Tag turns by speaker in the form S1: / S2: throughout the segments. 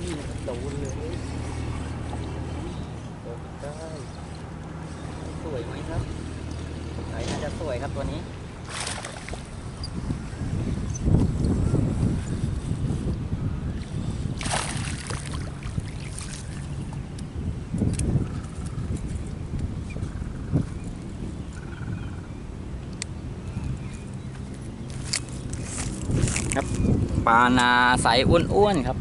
S1: นี่โดนเลยโดนได้สวยไหมครับไหนน่าจะสวยครับตัวนี้ปลานาใสอ้วนๆครับ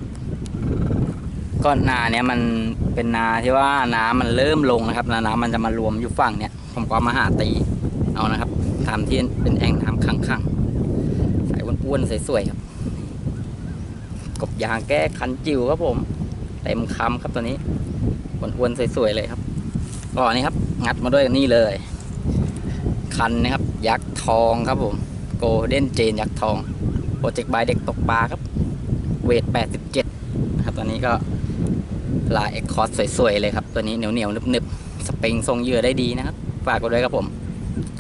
S1: ก้อนาเนี่ยมันเป็นนาที่ว่าน้ำมันเริ่มลงนะครับน้ำมันจะมารวมอยู่ฝั่งเนี่ยผมก็มาหาตีเอานะครับตามที่เป็นแอ่งน้ำขังๆใส่อ้วนๆสวยๆครับ กบยางแก้คันจิ๋วครับผมเต็มคำครับตัวนี้อ้วนๆสวยๆเลยครับก็นี่ครับ งัดมาด้วยนี่เลย คันนะครับ ยักษ์ทองครับผมโกลเด้นเจนยักษ์ทองโปรเจกต์บายเด็กตกปลาครับ เวท 87 นะครับตอนนี้ก็ ลายเอ็กคอร์สสวยๆเลยครับ ตัวนี้เหนียวเหนียวนึบๆ สปริงทรงเหยื่อได้ดีนะครับ ฝากไว้ด้วยครับผม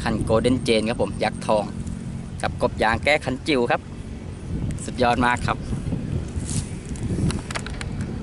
S1: คันโกลเด้นเจนครับผม ยักษ์ทอง กับกบยางแก้คันจิ๋วครับ สุดยอดมากครับ